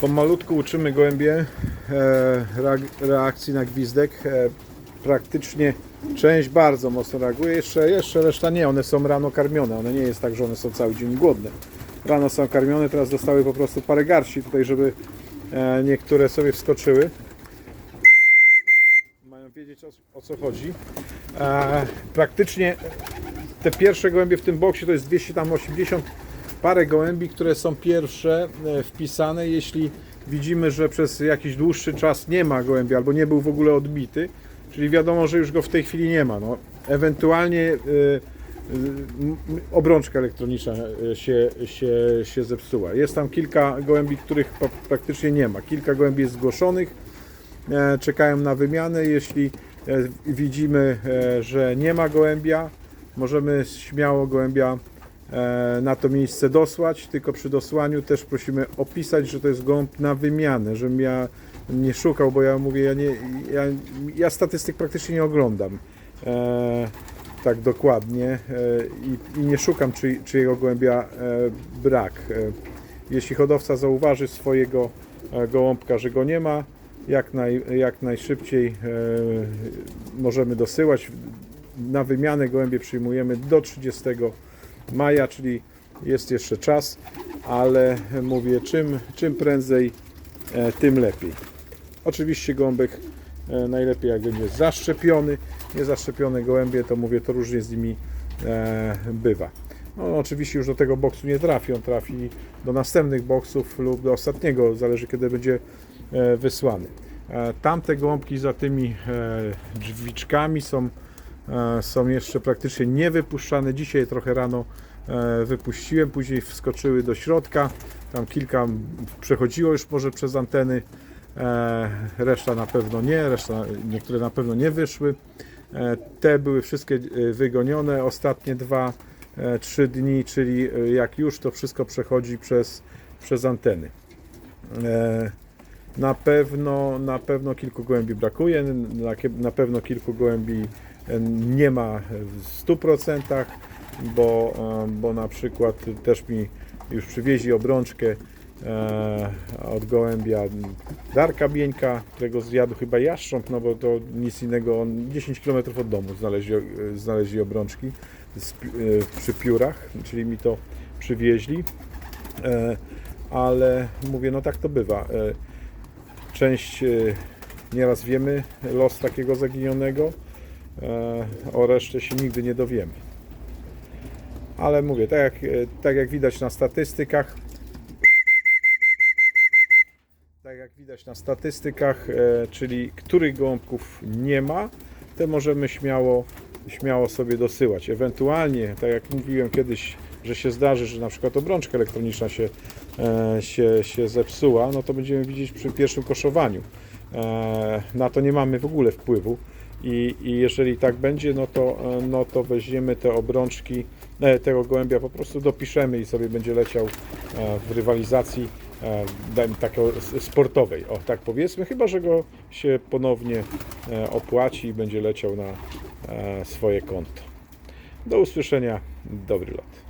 Pomalutku uczymy gołębie e, reak- reakcji na gwizdek. E, praktycznie część bardzo mocno reaguje, jeszcze, jeszcze reszta nie. One są rano karmione. One nie jest tak, że one są cały dzień głodne. Rano są karmione, teraz dostały po prostu parę garści tutaj, żeby e, niektóre sobie wskoczyły. Mają wiedzieć o, co chodzi. Praktycznie te pierwsze gołębie w tym boksie to jest 280 parę gołębi, które są pierwsze e, wpisane. Jeśli widzimy, że przez jakiś dłuższy czas nie ma gołębia albo nie był w ogóle odbity, czyli wiadomo, że już go w tej chwili nie ma. No, ewentualnie e, e, obrączka elektroniczna się, się, się zepsuła. Jest tam kilka gołębi, których praktycznie nie ma. Kilka gołębi jest zgłoszonych czekają na wymianę. Jeśli widzimy, że nie ma gołębia, możemy śmiało gołębia na to miejsce dosłać, tylko przy dosłaniu też prosimy opisać, że to jest gołąb na wymianę, żebym ja nie szukał, bo ja mówię, ja, nie, ja, ja statystyk praktycznie nie oglądam e, tak dokładnie e, i, i nie szukam czy, czyjego gołębia e, brak. E, jeśli hodowca zauważy swojego e, gołąbka, że go nie ma, jak, naj, jak najszybciej e, możemy dosyłać. Na wymianę gołębie przyjmujemy do 30 maja, czyli jest jeszcze czas, ale mówię, czym, czym prędzej, e, tym lepiej. Oczywiście gołąbek e, najlepiej jak będzie zaszczepiony. Niezaszczepione gołębie, to mówię, to różnie z nimi e, bywa. No, oczywiście już do tego boksu nie trafi, on trafi do następnych boksów lub do ostatniego, zależy kiedy będzie wysłany. Tamte gołąbki za tymi drzwiczkami są, są jeszcze praktycznie niewypuszczane. Dzisiaj trochę rano e, wypuściłem, później wskoczyły do środka. Tam kilka przechodziło już może przez anteny, e, reszta na pewno nie, reszta, niektóre na pewno nie wyszły. E, Te były wszystkie e, wygonione, ostatnie dwa, e, trzy dni, czyli e, jak już to wszystko przechodzi przez, przez anteny. Na pewno, na pewno kilku gołębi brakuje, na, na pewno kilku gołębi e, nie ma w 100%, bo, e, bo na przykład też mi już przywieźli obrączkę e, od gołębia Darka Bieńka, którego zjadł chyba jaszcząb, no bo to nic innego, on 10 km od domu znaleźli, znaleźli obrączki z, przy piórach, czyli mi to przywieźli. Ale mówię, no tak to bywa. Część, e, nieraz wiemy los takiego zaginionego, e, o reszcie się nigdy nie dowiemy. Ale mówię, tak jak, e, tak jak widać na statystykach, tak jak widać na statystykach, czyli których gołąbków nie ma, te możemy śmiało, śmiało sobie dosyłać. Ewentualnie, tak jak mówiłem kiedyś, że się zdarzy, że na przykład obrączka elektroniczna się, e, się, się zepsuła, no to będziemy widzieć przy pierwszym koszowaniu. E, Na to nie mamy w ogóle wpływu. I, I jeżeli tak będzie, no to, e, no to weźmiemy te obrączki, tego gołębia po prostu dopiszemy i sobie będzie leciał w rywalizacji s- sportowej, o tak powiedzmy, chyba że go się ponownie opłaci i będzie leciał na swoje konto. Do usłyszenia, dobry lot.